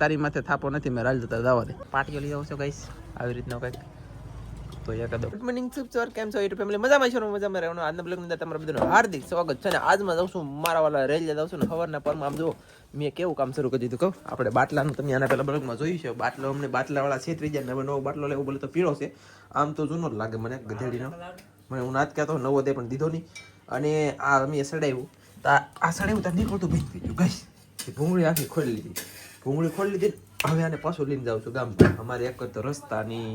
તારી માથે થાપો નથી મેં રાજ જતા દાવા દે પાટીઓ લઈ આવશો છો આવી રીતનો કંઈક. તો એકાદો ગુડ મોર્નિંગ સુપ સર કેમ છો યુટ્યુબ ફેમિલી મજામાં છો ને? મજામાં રહેવાનું. આજના બ્લોગની અંદર તમારા બધાનું હાર્દિક સ્વાગત છે ને આજમાં જાઉં છું મારા વાળા રેલવે જાઉં છું ને પરમાં. આમ જુઓ મેં કેવું કામ શરૂ કરી દીધું કહું. આપણે બાટલાનું તમે આના પહેલાં બ્લોગમાં જોયું છે. બાટલો અમને બાટલાવાળા છેતરી જાય નવો નવો બાટલો લેવો બોલે તો પીળો છે. આમ તો જૂનો જ લાગે મને ગધેડીનો. મને હું નાત કહેતો નવો દે પણ દીધો નહીં. અને આ અમે સડાવ્યું. આ આ ઉતાર ત્યાં નીકળતું બંધ થઈ ગયું ગાઈસ ભૂંગળી આખી ખોલી લીધી ભૂંગળી ખોલી લીધી હવે આને પાછું લઈને જાઉં છું ગામ અમારે એક તો રસ્તાની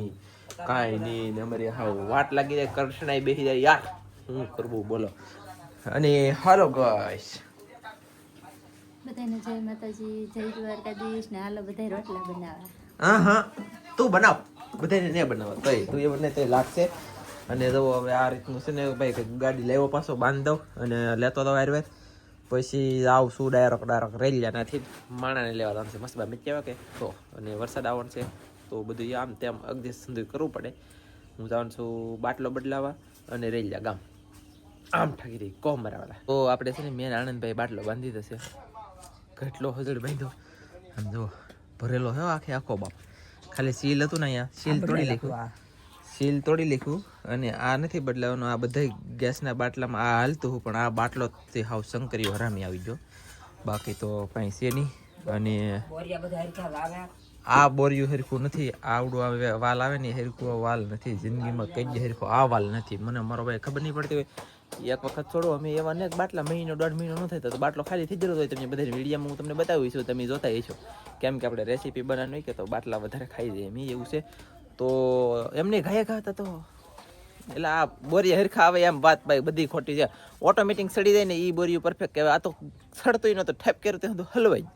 કાંઈ નહીં ને અમારી હા વાટ લાગી જાય કરશનાય બેસી જાય યાર હું કરવું બોલો અને હાલો ગાઈસ બધાને જય માતાજી જય દ્વારકાધીશ ને હાલો બધા રોટલા બનાવવા. હા હા તું બનાવ. બધાને ને બનાવ તોય તું એ બને તે લાગશે. અને જો હવે આ રીતનું છે ને ભાઈ ગાડી લેવો પાછો બાંધ. દઉં અને લેતો દઉં આયુર્વેદ પછી આવશું ડાયરેક્ટ ડાયરેક્ટ રેલિયાનાથી માણાને લેવા જવાનું છે. મસ્ત બા કહેવાય કે તો અને વરસાદ આવવાનો છે તો બધું આમ તેમ અગદિશ સુધી કરવું પડે. હું જાઉં છું બાટલો બદલાવા અને રેલિયા ગામ. આમ ઠગી રહી કોમ મરાવાલા તો આપણે છે ને મેન આનંદભાઈ બાટલો બાંધી દેશે કેટલો હજડ બાંધ્યો. આમ જો ભરેલો હે આખે આખો બાપ. ખાલી સીલ હતું ને અહીંયા સીલ તોડી લીધું સીલ તોડી લીધું અને આ નથી બદલાવાનો આ બધા ગેસના બાટલામાં આ હાલતું હતું પણ આ બાટલો તે હાવ શંકરી હરામી આવી ગયો. બાકી તો કાંઈ છે નહીં. અને આ બોરિયું હરખું નથી આવડું આવે વાલ આવે ને હરખું વાલ નથી. જિંદગીમાં કઈ જ હરખું આ વાલ નથી. મને મારો ભાઈ ખબર નહીં પડતી હોય. એક વખત છોડો અમે એવા ને બાટલા મહિનો દોઢ મહિનો ન થાય તો બાટલો ખાલી થઈ જતો હોય. તમને બધા વિડીયોમાં હું તમને બતાવીશું તમે જોતા હશો. કેમ કે આપણે રેસીપી બનાવવાની કે તો બાટલા વધારે ખાઈ જાય એમ એવું છે. તો એમને ગાયક ઘા તો. એટલે આ બોરી હરખા આવે એમ વાત ભાઈ બધી ખોટી છે. ઓટોમેટિક સડી જાય ને એ બોરી પરફેક્ટ કહેવાય આ તો સડતો નહોતું. ઠેપ કર્યો ત્યાં તો હલવાઈ.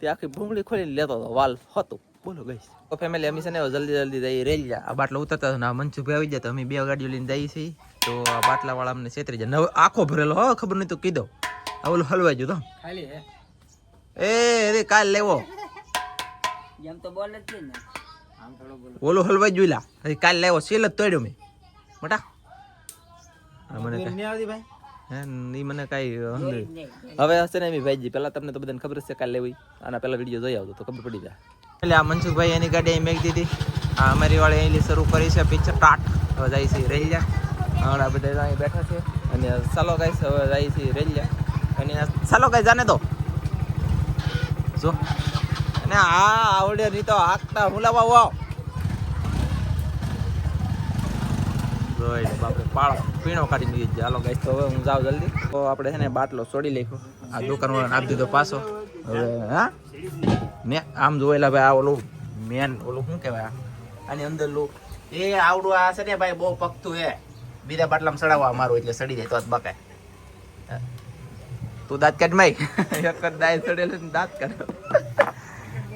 તે આખી ભૂંગળી ખોલીને લેતો હતો વાલ હતું. બોલો ગઈશ તો ફેમિલી અમે છે ને જલ્દી જલ્દી જઈ રહી જાય આ બાટલો ઉતરતા હતા ને આ મનસુખભાઈ આવી જાય તો અમે બે ગાડીઓ લઈને જઈએ છીએ. તો આ બાટલા વાળા અમને છેતરી જાય નવો આખો ભરેલો હો ખબર નહીં તો કીધો. આ ઓલું હલવાઈ ગયું તો. ખાલી એ અરે કાલ લેવો. એમ તો બોલે જ ને. ઓલું હલવાઈ જોઈ લા હજી કાલ લેવો સેલ જ તોડ્યો મેં. મોટા. મને કાંઈ- હે મને કાંઈ નહીં. હવે હશે ને એમ ભાઈજી પેલા તમને તો બધાને ખબર છે કાલે લેવી. આના પહેલાં વીડિયો જોઈ આવતો તો ખબર પડી જાય. એટલે આ મનસુખભાઈ એની ગાડી અહીં મેક દીધી. આ અમારી વાળી અહીં શરૂ કરી છે પિક્ચર ટાટ હવે જાય છે જા. હમણાં બધા અહીં બેઠા છે. અને ચાલો ગાઈસ હવે જાય છે જા. અને ચાલો ગાઈ જાને તો જો. અને આ આવડે નહીં તો હાકતા હુલાવા વાવ જોઈ બાપરે પાળો પીણો કાઢી દીધી છે. હાલો તો હવે હું જાઉં જલ્દી. તો આપણે છે ને બાટલો છોડી લખ્યો આ દુકાનવાળાને આપી દીધો પાછો. હવે, હા? મેં આમ જોયેલા ભાઈ, આ ઓલું મેન ઓલું શું કહેવાય? આની અંદર લો એ આવડું આ છે ને ભાઈ, બહુ પકતું હે બીજા બાટલામાં સડાવવા મારું એટલે સડી જાય તો જ બકાય તું દાંત કાઢ માઈ. એક દાંત સડેલો દાંત કાઢ.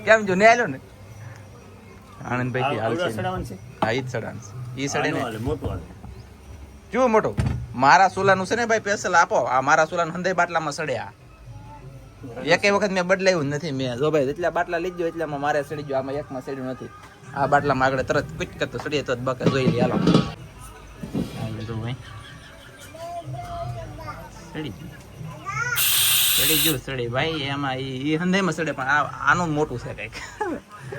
કેમ જો ને આલ્યો ને. આનંદભાઈ થી હાલ છે હા ઈ જ સડાણ છે. ઈ સડે ને જો મોટો મારા સોલાનું છે ને ભાઈ પેસલ આપો. આ મારા સોલાનું હંદાઈ બાટલામાં સડે આ એકે વખત મેં બદલાયું નથી મેં. જો ભાઈ જેટલા બાટલા લીધો એટલામાં મારે સડી ગયો. આમાં એકમાં સડ્યું નથી. આ બાટલામાં આગળ તરત કુચ કરતો સડીએ તો બકે. જોઈ લે હાલો. આ લીધું ભાઈ. સડી ગયું. સડી ગયું સડી ભાઈ, એમાં એ હંધાઈમાં સડે પણ આ આનું મોટું છે કંઈક.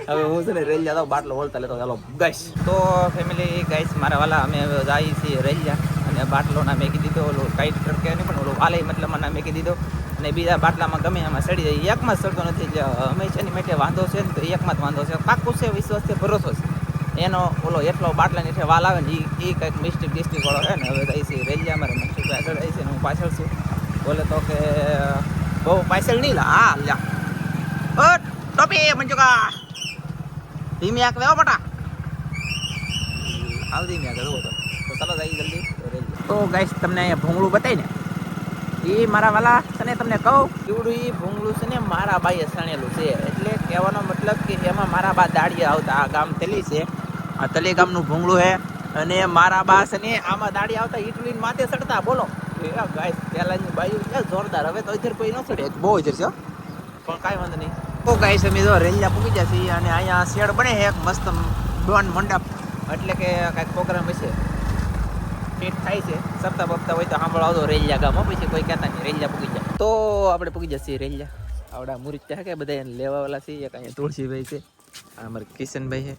હવે હું છે ને રેલિયા તો બાટલો બોલતા લેતો ચાલો ગાઈશ તો ફેમિલી ગાઈશ મારા વાલા, અમે જઈએ છીએ રેલિયા અને બાટલોના મેકી દીધો, ઓલો કાઈટ તડકે નહીં પણ ઓલો વાલે મતલબ ના મેકી દીધો. અને બીજા બાટલામાં ગમે એમાં સડી જાય. એકમાં સડતો નથી, એટલે હંમેશાની માટે વાંધો છે ને તો એકમાં જ વાંધો છે. પાકું છે, વિશ્વાસ છે, ભરોસો છે. એનો ઓલો એટલો બાટલાની છે વાલ આવે ને એ કંઈક મિસ્ટેક ડિસ્ટ્રિક્ટ વાળો છે ને, હવે જઈએ છીએ રેલિયા અમારે મનસુખ આગળ જાય છે ને હું પાછળ છું. બોલે તો કે બહુ પાછળ નહીં લા હા લ્યા ઓ ટોપી મંજુકા ધીમી આંખ લેવો બટા હાલ ધીમી આંખ જુઓ તો તો ચાલો જલ્દી તો ગાઈસ તમને અહીંયા ભૂંગળું બતાવી ને એ મારા વાલા તને તમને કહું કેવડું એ ભૂંગળું છે ને મારા બાઈએ સણેલું છે એટલે કહેવાનો મતલબ કે એમાં મારા બા દાડીએ આવતા. આ ગામ તલી છે. આ તલી ગામનું ભૂંગળું છે અને મારા બા છે ને, આમાં દાડી આવતા. ઇટલી માથે સડતા બોલો. ગાઈસ પેલાની બાજુ છે. જોરદાર. હવે તો ઇધર કોઈ ન સડે બહુ જ છે પણ કાંઈ વાંધો નહીં. તો ગાઈસ અમે જો રેલિયા પૂકી છીએ અને અહીંયા શેડ બને છે એક મસ્ત ડોન મંડપ. એટલે કે કાંઈક પ્રોગ્રામ હશે. ફિટ થાય છે. સપ્તાહ બપ્તા હોય તો સાંભળો આવતો રેલિયા ગામ. પછી કોઈ કહેતા નહીં. રેલિયા પૂકી જાય તો આપણે પૂગી જશે રેલિયા. આવડા મુરિત્યા કે બધા એને લેવા વાળા છે એક અહીંયા તુલસીભાઈ છે. આ અમારે કિશનભાઈ છે.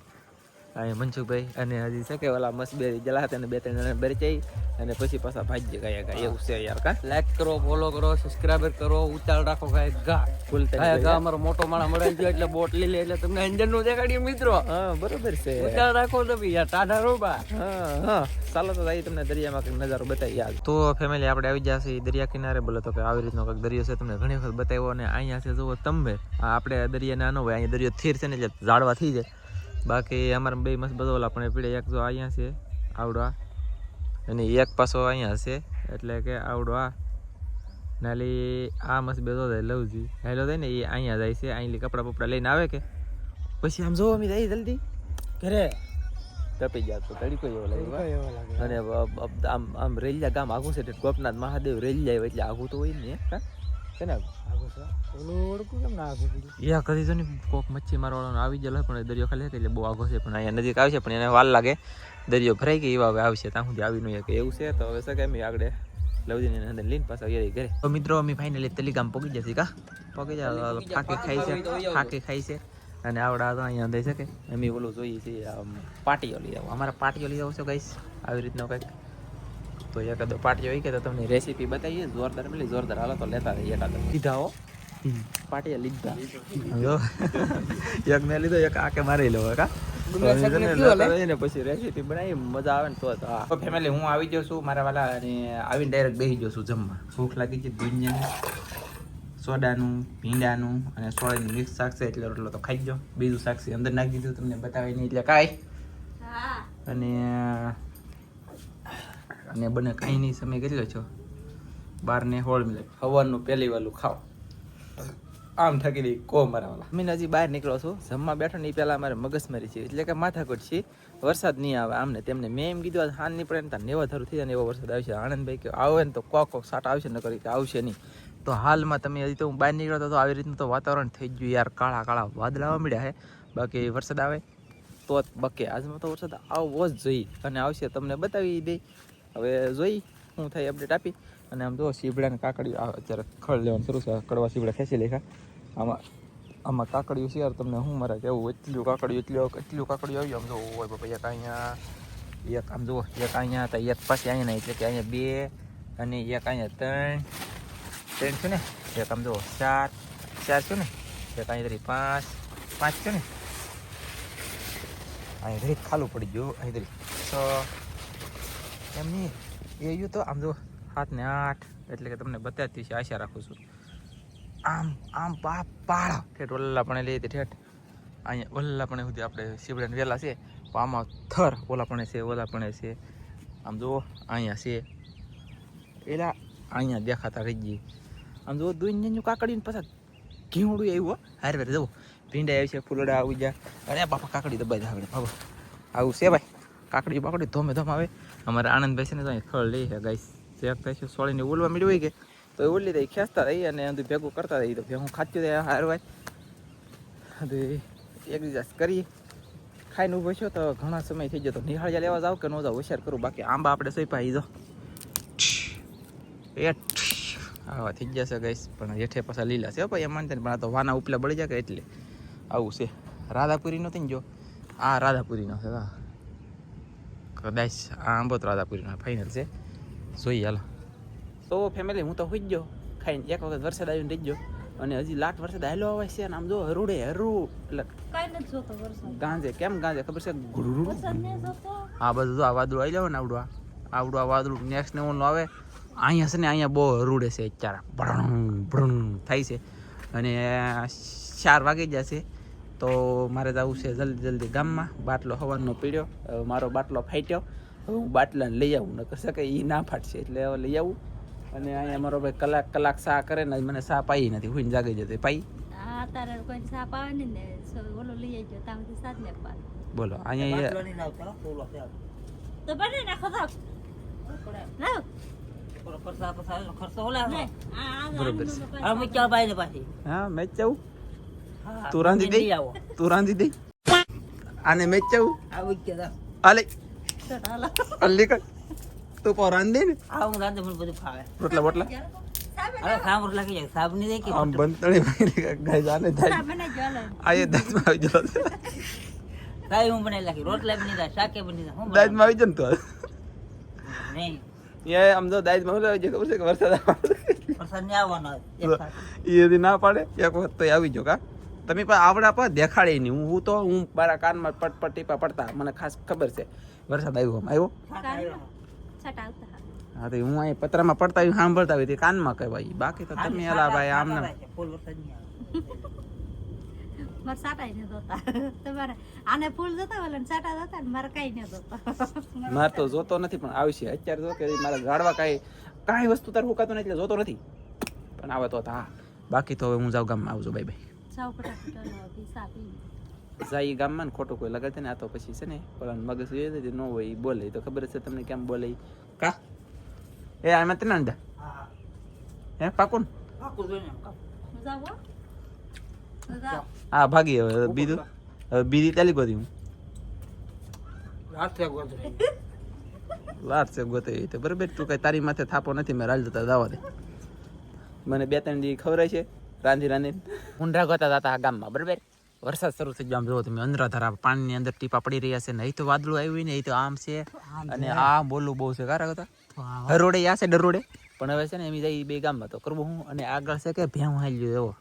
અહીંયા મનસુખભાઈ. અને હજી છે કે ઓલા મસ્ત બે જલા હતા અને બે ત્રણ જણા બેરચાઈ અને પછી પાછા ભાજી ગયા કાંઈ એવું છે યાર કા? લાઈક કરો ફોલો કરો સબસ્ક્રાઈબર કરો ઉતાળ રાખો કાંઈ ગા. ફૂલ થાય ગા અમારો મોટો માણસ મળે ગયો એટલે બોટ લઈ લે એટલે તમને અંજનનું દેખાડીએ મિત્રો. હા બરોબર છે. ઉતાળ રાખો તો બી યાર ટાઢા રોબા હા હા. ચાલો તો ભાઈ તમને દરિયામાં કંઈક નજારો બતાવી યાર તો ફેમિલી આપણે આવી જશે દરિયા કિનારે. બોલો તો કે આવી રીતનો કંઈક દરિયો છે તમને ઘણી વખત બતાવ્યો. અને અહીંયા છે જુઓ તમે. આપણે દરિયા નાનો હોય અહીંયા દરિયો થીર છે ને એટલે ઝાડવા થઈ જાય. બાકી અમારે બે મસ્ત બધો ઓલા પણ પીડે. એક જો અહીંયા છે આવડો આ અને એક પાછો અહીંયા છે એટલે કે આવડો આ નાલી આ મસ્ત બેસો જાય લવજી હેલો થાય ને એ અહીંયા જાય છે અહીં કપડાં બપડા લઈને આવે કે? પછી આમ જોવો અમે જાય જલ્દી. ઘરે? તપી ગયા તો તડીકો એવો લાગે અને આમ આમ રેલિયા ગામ આઘું છે ગોપનાથ મહાદેવ રેલિયા એટલે આખું તો હોય ને યા કદી તો નહીં કોક મચ્છી મારવાળાનો આવી ગયેલો પણ દરિયો ખાલી એટલે બહુ આગો છે પણ અહીંયા નજીક આવશે પણ એને વાર લાગે. દરિયો ભરાઈ ગઈ એવા હવે આવશે ત્યાં સુધી આવી નહીં કે એવું છે તો હવે શકે એમ આગળ લવજીને અંદર લઈને પાછા ગયા ઘરે. તો મિત્રો અમે ફાઇનલી તલીગામ પગી જશે કા? પગી જાય ફાંકે ખાઈ છે ફાકે ખાઈ છે. અને આવડા તો અહીંયા દઈ શકે અમે ઓલું જોઈએ છીએ પાટીઓ લઈ આવો. અમારા પાટીઓ લઈ આવો છો આવી રીતનો કંઈક. તો એકાદો પાટીઓ હોય કે તો તમને રેસીપી બતાવીએ. જોરદાર મળી જોરદાર. હાલો તો લેતા રહીએ એકાદો. લીધા હો? પાટીયા લીધા. એક મેં લીધો એક આકે મારી લો કા? પછી રેસીપી બનાવી મજા આવે ને તો તો ફેમિલી હું આવી જાઉં છું મારા વાલા અને આવીને ડાયરેક્ટ બેસી ગયો છું જમવા. ભૂખ લાગી છે દુનિયાની. સોડાનું ભીંડાનું અને સોળાનું મિક્સ શાક છે એટલે રોટલો તો ખાઈ જ બીજું શાક છે અંદર નાખી દીધું તમને બતાવી નહીં એટલે કાંઈ? અને અને બને કાંઈ નહીં સમય કેટલો છો બાર ને હોળ મિલે સવારનું પહેલી વાલું ખાઓ. આમ થકી દઈ કો મારા વાલા હજી બહાર નીકળો છું. જમવા બેઠો ને એ પહેલાં અમારે મગજમારી છે. એટલે કે માથાકૂટ છે. વરસાદ નહીં આવે આમને તેમને. મેં એમ કીધું હાન નહીં પડે ને ત્યાં નેવા થઈ જાય ને એવો વરસાદ આવશે આનંદભાઈ કે આવે ને તો કોક કોક સાટ આવશે ન કરી કે આવશે નહીં. તો હાલમાં તમે હજી તો હું બહાર નીકળ્યો તો આવી રીતનું તો વાતાવરણ થઈ ગયું યાર. કાળા કાળા વાદળા આવવા મળ્યા છે બાકી વરસાદ આવે તો બકે. આજમાં તો વરસાદ આવવો જ જોઈએ. અને આવશે તમને બતાવી દઈ હવે જોઈ હું થાય અપડેટ આપી. અને આમ જો સીબડાને કાકડી અત્યારે ખડ લેવાનું શરૂ છે. કડવા સીબડા ખેંચી લેખા આમાં આમાં કાકડીઓ છે યાર, તમને શું મારે કેવું એટલું કાકડીઓ, એટલું એટલું કાકડીઓ આવ્યું આમ જો હોય બાપા, એક અહીંયા, એક આમ જુઓ એક અહીંયા હતા, એક પાછી અહીંયા એટલે કે અહીંયા બે અને એક અહીંયા ત્રણ. ત્રણ છે ને? એક આમ જુઓ ચાર ચાર છે ને? એક અહીંયા તરી પાંચ પાંચ છે ને? અહીં ઘડી ખાલું પડી ગયું અહીં તરી છ એમ નહીં. એ તો આમ જો સાત આઠ એટલે કે તમને બતાવતી છે, આશા રાખું છું. આમ આમ પા, પાળા. ઠેઠ વલ્લા પણ લઈએ ઠેઠ. અહીંયા પણ સુધી આપણે શિવડાને વેલા છે. આમાં થર ઓલા પણ છે ઓલા પણ છે. આમ જુઓ અહીંયા છે. એલા અહીંયા દેખાતા રહી ગઈ. આમ જુઓ દુનિયાનું કાકડીને પાછા ઘીવડું આવ્યું હારે હારે જવું ભીંડા આવી છે, ફૂલડા આવી ગયા. અરે બાપા કાકડી દબાઈ આવે. બાબા આવું છે ભાઈ. કાકડી બાકડી ધોમે ધોમ આવે. અમારે આનંદભાઈ છે ને તો ખળ લઈ છે ગાઈસ ચેક છે સોળીને ઉલવા હોય કે, તો એ ઉલી દઈ ખેંચતા રહી અને અંદર ભેગું કરતા રહી. તો ભેગું ખાતું થાય હારવાય. તો એકબીજા કરી ખાઈને ઊભો છો તો ઘણા સમય થઈ ગયો તો નિહાળિયા લેવા જાવ કે ન જાવ હોશિયાર કરું. બાકી આંબા આપણે સોઈપા જો. એટ આવા થઈ જશે ગઈશ પણ હેઠે પાછા લીલા છે ભાઈ, એમ માનતા પણ આ તો વાના ઉપલા બળી જાય એટલે. આવું છે. રાધાપુરીનો થઈ જો. આ રાધાપુરીનો છે, હા. કદાચ આ આંબો તો ફાઇનલ છે. જોઈએ હાલો. તો ફેમિલી હું તો હોઈ ગયો. ખાઈને એક વખત વરસાદ આવીને રહી ગયો. અને હજી લાટ વરસાદ આવેલો આવે છે અને આમ જો હરુડે હરુ. એટલે ગાંજે કેમ ગાંજે ખબર છે હા વરસાદ. આ બધું જો આ વાદળું આવી જાવ ને આવડું આ આવડું આ વાદળું નેક્સ્ટ ને ઓનું આવે અહીંયા છે? ને અહીંયા બહુ રૂડે છે અત્યારે ભણું ભણું થાય છે અને ચાર વાગી જશે તો મારે જવું છે જલ્દી જલ્દી ગામમાં. બાટલો હવાનો પીડ્યો. હવે મારો બાટલો ફાટ્યો. હવે હું બાટલાને લઈ આવું. નકર શકે એ ના ફાટશે. એટલે હવે લઈ આવું. અને અહીંયા મારો ભાઈ કલાક કલાક સા કરે ને મને સા પાઈ નથી. હુઈને જાગી જતી. પાઈ? ને. ને ને બોલો અહીંયા ખર્ચો ઓલા ને બરોબર ને હા મેચ જવું. તું રાંધી દઈ આવો. તું રાંધી દઈ આને મેચ જવું આ મૂક્યા તા. અલ્લી કર તું પો રાંધી ને. આ હું રાંધે મને બધું ફાવે. રોટલા બોટલા? અરે સાંભળ લાગી જાય સાબની દેખી આમ બંતણી ભાઈ થાય. આ આવી જતો સાહેબ હું બનાવી નાખી. રોટલા બની જાય શાકે બની જાય. હું દાંતમાં આવી જાય તો નહીં. એ આમ તો દાદ શું આવી જાય ખબર છે કે વરસાદ આવે વરસાદ નહીં આવવાનો. એ ના પાડે. એક વખત તો આવી જો કા. તમે પણ આવડા પર દેખાડે નહીં. હું હું તો હું મારા કાનમાં પટ પટ ટીપા પડતા. મને ખાસ ખબર છે. વરસાદ આવ્યો આમ. આવ્યો? હા. તો હું અહીં પતરામાં પડતા હોય સાંભળતા હોય તે કાનમાં કહેવાય. બાકી તો તમે અલા ભાઈ આમને. મારે સાટાઈ ન જોતા. તમારે આને ફૂલ જોતા હોય સાટા જોતા મારે કઈ ન જોતા. મારે તો જોતો નથી પણ આવશે અત્યારે જો કે મારા ગાડવા કાંઈ કાંઈ વસ્તુ તાર હુકાતો નથી એટલે જોતો નથી. પણ આવે તો હા. બાકી તો હવે હું જાઉં ગામમાં આવજો. Bye bye. સાવ ગામમાં ને ખોટું કોઈ લગાડે ને આ તો પછી છે ને પેલા મગજ જોઈએ ન હોય બોલે. તો ખબર છે તમને કેમ બોલે કા? એ આમાં તને અંદા હા પાકું. હું ભાગી હવે બીજું. હવે બીજી ચાલી ગોતી હું. વાર છે ગોતે તો બરાબર. તું કઈ તારી માથે થાપો નથી, મેં રાજ જતા જવા દે. મને બે ત્રણ દી ખવડાય છે. રાંધી રાંધી. ઊંડા ગોતા હતા ગામમાં બરાબર? વરસાદ શરૂ થઈ ગયો. આમ જોવો તમે અંદરા ધારા પાણીની અંદર ટીપા પડી રહ્યા છે. ને અહીં તો વાદળું આવ્યું ને અહીં તો આમ છે. અને આ બોલું બહુ છે કારા હતા હરોડે આ છે ડરોડે પણ હવે છે ને એમ જાય બે ગામમાં તો કરવું હું. અને આગળ છે કે ભેહું હાલી ગયો એવો.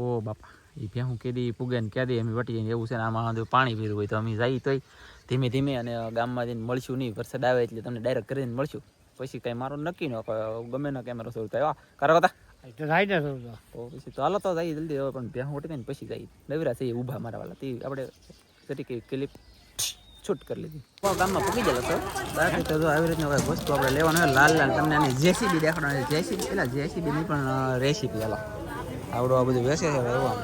ઓ બાપા એ ભેહું કેદી પૂગે ને ક્યાદી એમ વટી જઈને એવું છે ને આમાં પાણી ભીરું હોય તો અમે જઈએ તોય. ધીમે ધીમે અને ગામમાં જઈને મળશું નહીં. વરસાદ આવે એટલે તમને ડાયરેક્ટ કરીને મળશું. પછી કઈ મારું નક્કી ન. ગમે ન કેમેરો શરૂ થાય. કરો હતા પછી તો જઈએ જલ્દી પણ ઉઠી ને પછી જઈએ નવીરા છે ઊભા મારા વાળા તે આપણે ક્લિપ છૂટ કરી લીધી. ગામમાં પૂકી ગયેલો તો બાકી તો આવી રીતના વસ્તુ આપણે લેવાનો લાલ લાલ. તમને આની જેસીબી દેખાડવાની જેસીબી, પેલા જેસીબી ની પણ રેસીપી આવડો આ બધું વેસે છે એવું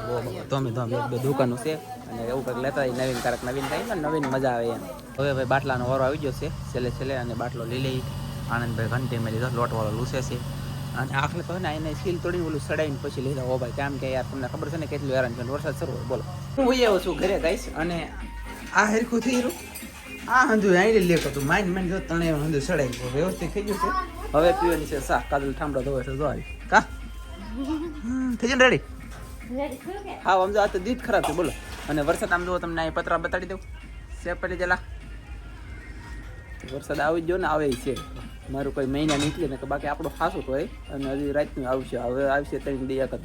ધોમે ધોમે દુકાનો છે. અને એવું કંઈક લેતા નવીન કારક નવીન થાય ને, નવીન મજા આવે એમ. હવે ભાઈ બાટલાનો વારો આવી ગયો છે. છેલ્લે છેલ્લે અને બાટલો લઈ લઈ આનંદભાઈ ઘંટી મેં લીધો લોટવાળો લૂસે છે. અને આખલે તો ને એને સ્કીલ તોડીને ઓલું સડાઈને પછી લીધા હો ભાઈ કેમ કે યાર તમને ખબર છે ને કેટલું હેરાન છે વરસાદ શરૂ હોય બોલો. હું હોઈ આવું છું ઘરે ગાઈશ અને આ હરખું થઈ રહ્યું. આ હંધુ આઈ લે તું માઇન્ડ માઇન્ડ જો તણે હંધુ સડાઈ ગયો. વ્યવસ્થિત થઈ ગયું છે. હવે પીવાની છે સા કાદલ ઠામડો ધોવે છે જો આવી. કા? થઈ જાય રેડી? હા સમજો આ તો દીધ ખરાબ છે બોલો. અને વરસાદ આમ જુઓ તમને અહીં પતરા બતાડી દઉં. છે પેલી જલા વરસાદ આવી જ ગયો ને આવે છે. મારું કોઈ મહિના નીકળે ને કે બાકી આપણો ખાસું હોય અને હજી રાતનું આવશે. હવે આવશે ત્રણ દી એક જ